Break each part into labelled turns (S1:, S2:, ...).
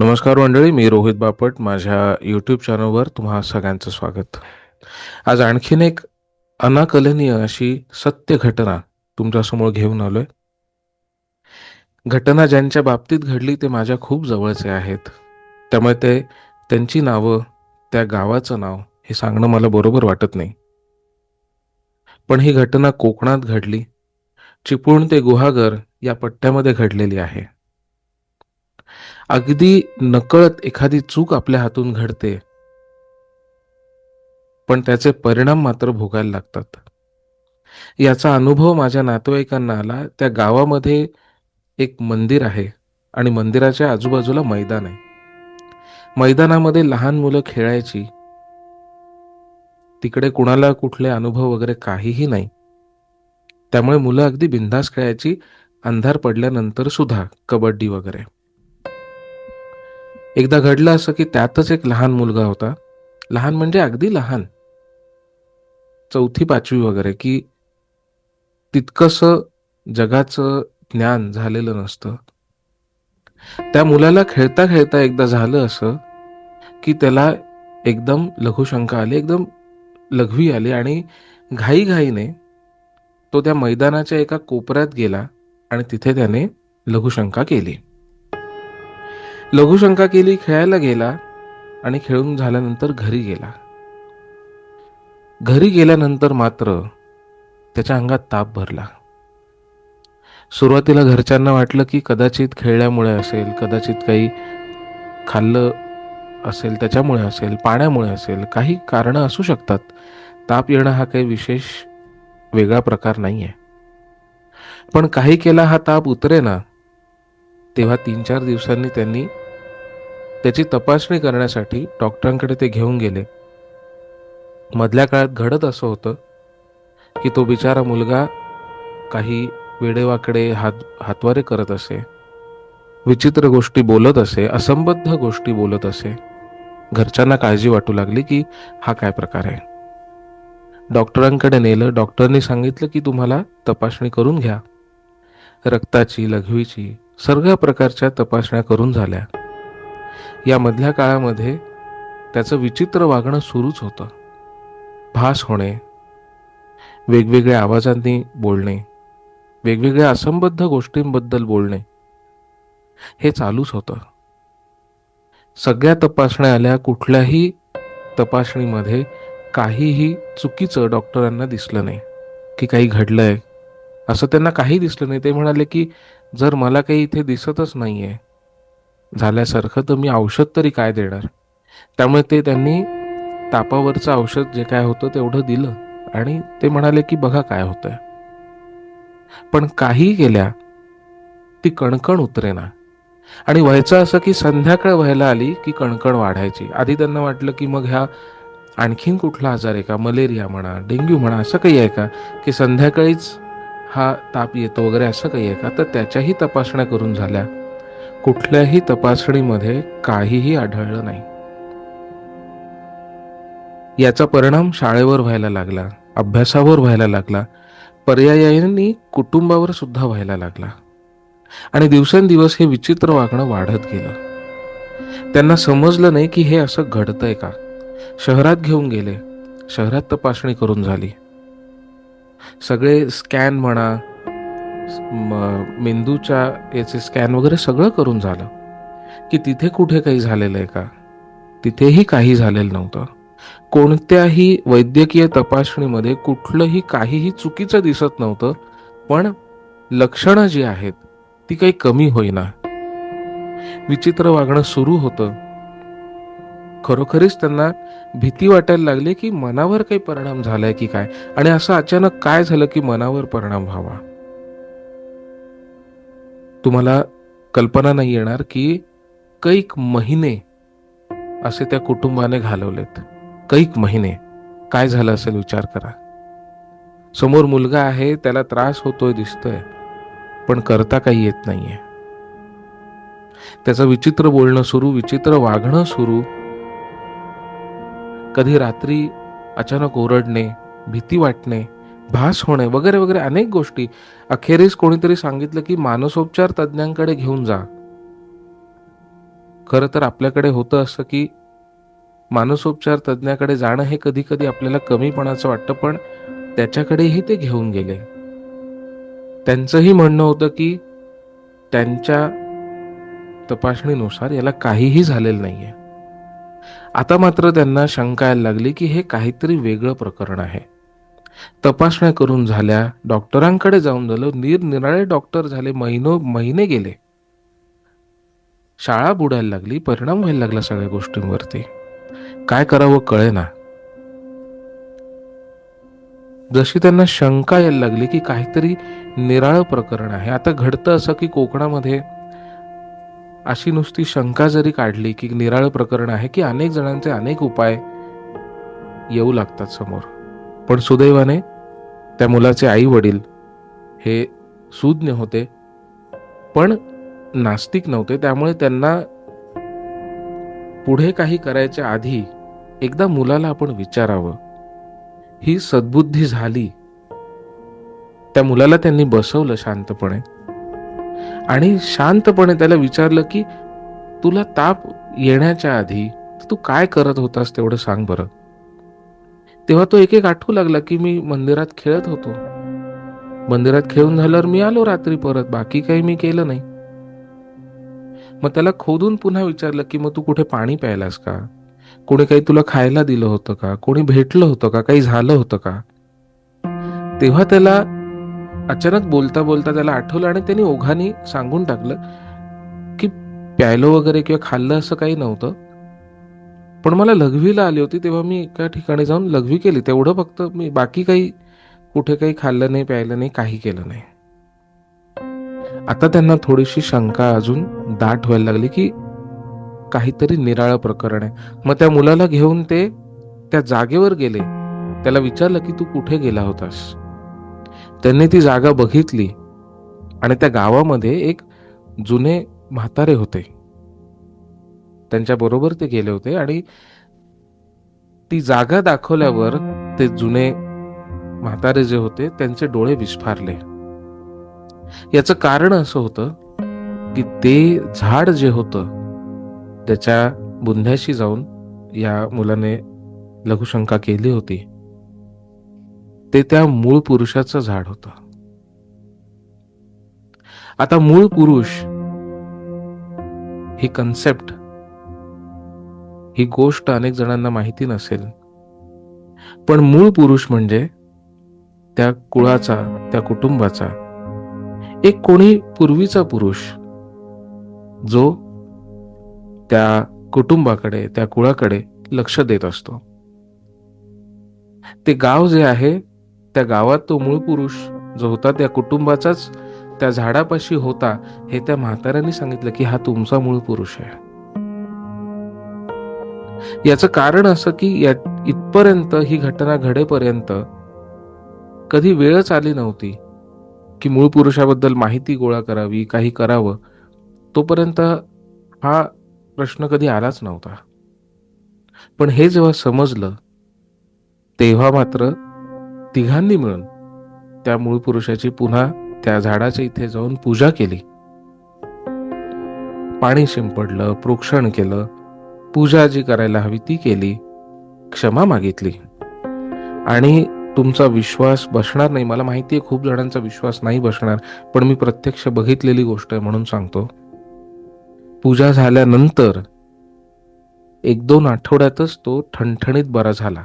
S1: नमस्कार मंडळी मी रोहित बापट. माझ्या यूट्यूब चॅनलवर तुम्हा सगळ्यांचं स्वागत. आज आणखीन एक अनाकलनीय अशी सत्य घटना तुमच्यासमोर घेऊन आलोय. घटना ज्यांच्या बाबतीत घडली ते माझ्या खूप जवळचे आहेत. त्यामुळे ते त्यांची नावं त्या गावाचं नाव हे सांगणं मला बरोबर वाटत नाही. पण ही घटना कोकणात घडली. चिपळूण ते गुहागर या पट्ट्यामध्ये घडलेली आहे. अगदी नकळत एखादी चूक आपल्या हातून घडते. पण त्याचे परिणाम मात्र भोगायला लागतात. याचा अनुभव माझ्या नातेवाईकांना आला. त्या गावामध्ये एक मंदिर आहे आणि मंदिराच्या आजूबाजूला मैदान आहे. मैदानामध्ये लहान मुलं खेळायची. तिकडे कुणाला कुठले अनुभव वगैरे काहीही नाही. त्यामुळे मुलं अगदी बिंदास खेळायची. अंधार पडल्यानंतर सुद्धा कबड्डी वगैरे. एकदा घडलं असं की त्यातच एक लहान मुलगा होता. लहान म्हणजे अगदी लहान. चौथी पाचवी वगैरे की तितकंसं जगाचं ज्ञान झालेलं नसतं. त्या मुलाला खेळता खेळता एकदा झालं असं की त्याला एकदम लघुशंका आली एकदम लघवी आली आणि घाईघाईने तो त्या मैदानाच्या एका कोपऱ्यात गेला आणि तिथे त्याने लघुशंका केली. लघुशंका केली खेळायला गेला आणि खेळून झाल्यानंतर घरी गेला. घरी गेल्यानंतर मात्र त्याच्या अंगात ताप भरला. सुरुवातीला घरच्यांना वाटलं की कदाचित खेळल्यामुळे असेल कदाचित काही खाल्लं असेल त्याच्यामुळे असेल पाण्यामुळे असेल काही कारणं असू शकतात. ताप येणं हा काही विशेष वेगळा प्रकार नाही आहे पण काही केला हा ताप उतरे ना तेव्हा तीन चार दिवसांनी त्यांनी त्याची तपासणी करण्यासाठी डॉक्टरांकडे ते घेऊन गेले. मधल्या काळात घडत असं होतं की तो बिचारा मुलगा काही वेडेवाकडे हात हातवारे करत असे विचित्र गोष्टी बोलत असे असंबद्ध गोष्टी बोलत असे. घरच्यांना काळजी वाटू लागली की हा काय प्रकार आहे. डॉक्टरांकडे नेलं डॉक्टरनी सांगितलं की तुम्हाला तपासणी करून घ्या. रक्ताची लघवीची सगळ्या प्रकारच्या तपासण्या करून झाल्या. या मधल्या काळामध्ये त्याचं विचित्र वागणं सुरूच होतं. भास होणे वेगवेगळ्या आवाजांनी बोलणे वेगवेगळ्या असंबद्ध गोष्टींबद्दल बोलणे हे चालूच होतं. सगळ्या तपासण्या आल्या कुठल्याही तपासणीमध्ये काहीही चुकीचं डॉक्टरांना दिसलं नाही की काही घडलंय. असं त्यांना काही दिसलं नाही. ते म्हणाले की जर मला काही इथे दिसतच नाहीये झाल्यासारखं तर मी औषध तरी काय देणार? त्यामुळे ते त्यांनी तापावरचं औषध जे काय होतं तेवढं दिलं आणि ते म्हणाले की बघा काय होतंय. पण काही गेल्या ती कणकण उतरेना. आणि व्हायचं असं की संध्याकाळ व्हायला आली की कणकण वाढायची. आधी त्यांना वाटलं की मग ह्या आणखीन कुठला आजार आहे का? मलेरिया म्हणा डेंग्यू म्हणा असं काही आहे का? की संध्याकाळीच हा ताप येतो वगैरे असं काही आहे का? तर त्याच्याही तपासण्या करून झाल्या. कुठल्याही तपासणीमध्ये काहीही आढळलं नाही. याचा परिणाम शाळेवर व्हायला लागला अभ्यासावर व्हायला लागला पर्यायाने कुटुंबावर सुद्धा व्हायला लागला. आणि दिवसेंदिवस हे विचित्र वागणं वाढत गेलं. त्यांना समजलं नाही की हे असं घडतंय का? शहरात घेऊन गेले शहरात तपासणी करून झाली. सगळे स्कॅन म्हणा मेंदूच्या याचे स्कॅन वगैरे सगळं करून झालं. की तिथे कुठे काही झालेलं आहे का? तिथेही काही झालेलं नव्हतं. कोणत्याही वैद्यकीय तपासणीमध्ये कुठलंही काहीही चुकीचं दिसत नव्हतं पण लक्षणं जी आहेत ती काही कमी होईना. विचित्र वागणं सुरू होतं. खरोखरीच त्यांना भीती वाटायला लागली की मनावर काही परिणाम झालाय की काय? आणि असं अचानक काय झालं की मनावर परिणाम व्हावा? तुम्हाला कल्पना नाही येणार की कैक महिने असे त्या कुटुंबाने घालवलेत. कैक महिने. काय झालं असेल विचार करा. समोर मुलगा आहे त्याला त्रास होतोय दिसतोय पण करता काही येत नाहीये. त्याचं विचित्र बोलणं सुरू विचित्र वागणं सुरू. कधी रात्री अचानक ओरडणे भीती वाटणे भास होणे वगैरे वगैरे अनेक गोष्टी. अखेरीस कोणीतरी सांगितलं की मानसोपचार तज्ज्ञांकडे घेऊन जा. खरं तर आपल्याकडे होतं असं की मानसोपचार तज्ज्ञाकडे जाणं हे कधी कधी आपल्याला कमीपणाचं वाटतं पण त्याच्याकडेही ते घेऊन गेले. त्यांचंही म्हणणं होतं की त्यांच्या तपासणीनुसार याला काहीही झालेलं नाहीये. आता मात्र त्यांना शंका यायला लागली की हे काहीतरी वेगळं प्रकरण आहे. तपासण्या करून झाल्या. डॉक्टरांकडे जाऊन झालं. निरनिराळे डॉक्टर झाले. महिनो महिने गेले. शाळा बुडायला लागली. परिणाम व्हायला लागला सगळ्या गोष्टींवरती. काय करावं कळेना. जशी त्यांना शंका यायला लागली की काहीतरी निराळं प्रकरण आहे. आता घडतं असं की कोकणामध्ये अशी नुसती शंका जरी काढली की निराळं प्रकरण आहे की अनेक जणांचे अनेक उपाय येऊ लागतात समोर. पण सुदैवाने त्या मुलाचे आई वडील हे सुज्ञ होते. पण नास्तिक नव्हते त्यामुळे त्यांना पुढे काही करायच्या आधी एकदा मुलाला आपण विचारावं. ही सद्बुद्धी झाली. त्या मुलाला त्यांनी बसवलं शांतपणे. आणि शांतपणे त्याला विचारलं की तुला ताप येण्याच्या आधी तू काय करत होतास तेवढं सांग बरं. तेव्हा तो एक एक आठवू लागला की मी मंदिरात खेळत होतो. मंदिरात खेळून झाल्यावर मी आलो रात्री परत बाकी काही मी केलं नाही. मग त्याला खोदून पुन्हा विचारलं की मग तू कुठे पाणी प्यायलास का? कोणी काही तुला खायला दिलं होतं का? कोणी भेटलं होतं का? काही झालं होतं का? तेव्हा त्याला अचानक बोलता बोलता त्याला आठवलं आणि त्यांनी ओघाने सांगून टाकलं की प्यायलो वगैरे किंवा खाल्लं असं काही नव्हतं. पण मला लघवीला आली होती तेव्हा मी एका ठिकाणी जाऊन लघवी केली. तेवढं फक्त मी बाकी काही कुठे काही खाल्लं नाही प्यायलं नाही काही केलं नाही. आता त्यांना थोडीशी शंका अजून दाट व्हायला लागली की काहीतरी निराळं प्रकरण आहे. मग त्या मुलाला घेऊन ते त्या जागेवर गेले. त्याला विचारलं की तू कुठे गेला होतास? त्यांनी ती जागा बघितली आणि त्या गावामध्ये एक जुने म्हातारे होते. त्यांच्या बरोबर ते गेले होते आणि ती जागा दाखवल्यावर ते जुने म्हातारे जे होते त्यांचे डोळे विस्फारले. याचं कारण असं होतं की ते झाड जे होतं त्याच्या बुंध्याशी जाऊन या मुलाने लघुशंका केली होती. ते त्या मूळ पुरुषाचं झाड होतं. आता मूळ पुरुष ही कन्सेप्ट ही गोष्ट अनेक जणांना माहिती नसेल. पण मूळ पुरुष म्हणजे त्या कुळाचा त्या कुटुंबाचा एक कोणी पूर्वीचा पुरुष जो त्या कुटुंबाकडे त्या कुळाकडे लक्ष देत असतो. ते गाव जे आहे त्या गावात तो मूळ पुरुष जो होता त्या कुटुंबाचाच त्या झाडापाशी होता हे त्या म्हाताऱ्यांनी सांगितलं की हा तुमचा मूळ पुरुष आहे. याचं कारण असं की या इथपर्यंत ही घटना घडेपर्यंत कधी वेळच आली नव्हती की मूळ पुरुषाबद्दल माहिती गोळा करावी काही करावं. तोपर्यंत हा प्रश्न कधी आलाच नव्हता. पण हे जेव्हा समजलं तेव्हा मात्र तिघांनी मिळून त्या मूळ पुरुषाची पुन्हा त्या झाडाच्या इथे जाऊन पूजा केली. पाणी शिंपडलं प्रोक्षण केलं. पूजा जी करायला हवी ती केली. क्षमा मागितली. आणि तुमचा विश्वास बसणार नाही. मला माहिती आहे खूप जणांचा विश्वास नाही बसणार पण मी प्रत्यक्ष बघितलेली गोष्ट आहे म्हणून सांगतो. पूजा झाल्यानंतर एक दोन आठवड्यातच तो ठणठणीत बरा झाला.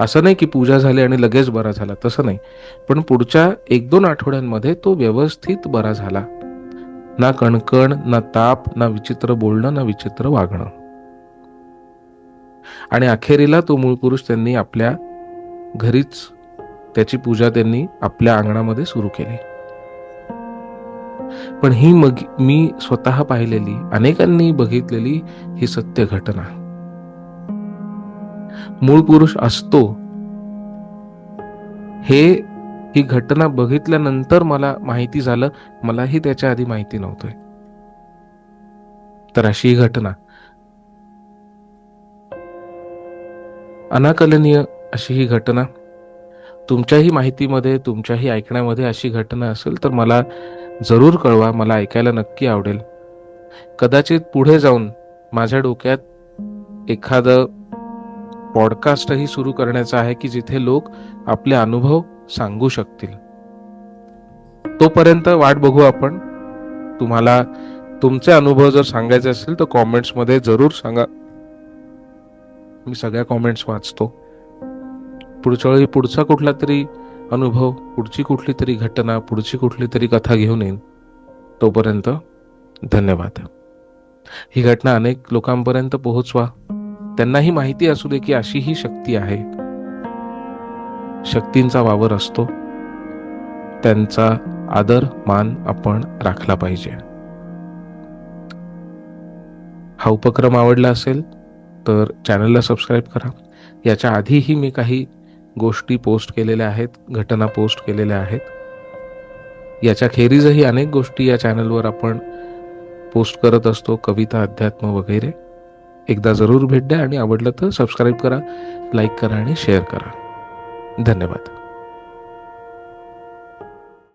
S1: असं नाही की पूजा झाली आणि लगेच बरा झाला तसं नाही. पण पुढच्या एक दोन आठवड्यांमध्ये तो व्यवस्थित बरा झाला. ना कणकण ना ताप ना विचित्र बोलणं ना विचित्र वागणं. आणि अखेरीला तो मूळ पुरुष त्यांनी आपल्या घरीच त्याची पूजा त्यांनी आपल्या अंगणामध्ये सुरू केली. पण ही मग मी स्वतः पाहिलेली अनेकांनी बघितलेली ही सत्य घटना. मूळ पुरुष असतो. हे ही घटना बघितल्यानंतर मला माहिती झालं मलाही त्याच्या आधी माहिती नव्हतं तर अशी ही घटना अनाकलनीय अशी ही घटना. तुमच्याही माहितीमध्ये तुमच्याही ऐकण्यामध्ये अशी घटना असेल तर मला जरूर कळवा मला ऐकायला नक्की आवडेल. कदाचित पुढे जाऊन माझ्या डोक्यात एखादं पॉडकास्टही सुरू करण्याचं आहे की जिथे लोक आपले अनुभव सांगू शकतील. तोपर्यंत वाट बघू आपण. तुम्हाला तुमचे अनुभव जर सांगायचे असतील तर कॉमेंट्समध्ये जरूर सांगा. मी सगळ्या कॉमेंट्स वाचतो. पुढच्या वेळी पुढचा कुठला तरी अनुभव पुढची कुठली तरी घटना पुढची कुठली तरी कथा घेऊन येईन. तोपर्यंत धन्यवाद. ही घटना अनेक लोकांपर्यंत पोहोचवा. त्यांनाही माहिती असू दे की अशी ही शक्ती आहे. शक्तींचा वावर असतो. त्यांचा आदर मान आपण राखला पाहिजे. हा उपक्रम आवडला असेल तर चॅनलला सबस्क्राईब करा. याच्या आधीही मी काही गोष्टी पोस्ट केलेल्या आहेत घटना पोस्ट केलेल्या आहेत. याच्या खेरीजही अनेक गोष्टी या चॅनलवर आपण पोस्ट करत असतो कविता अध्यात्म वगैरे. एकदा जरूर भेट द्या आणि आवडलं तर सबस्क्राईब करा लाईक करा आणि शेअर करा. धन्यवाद.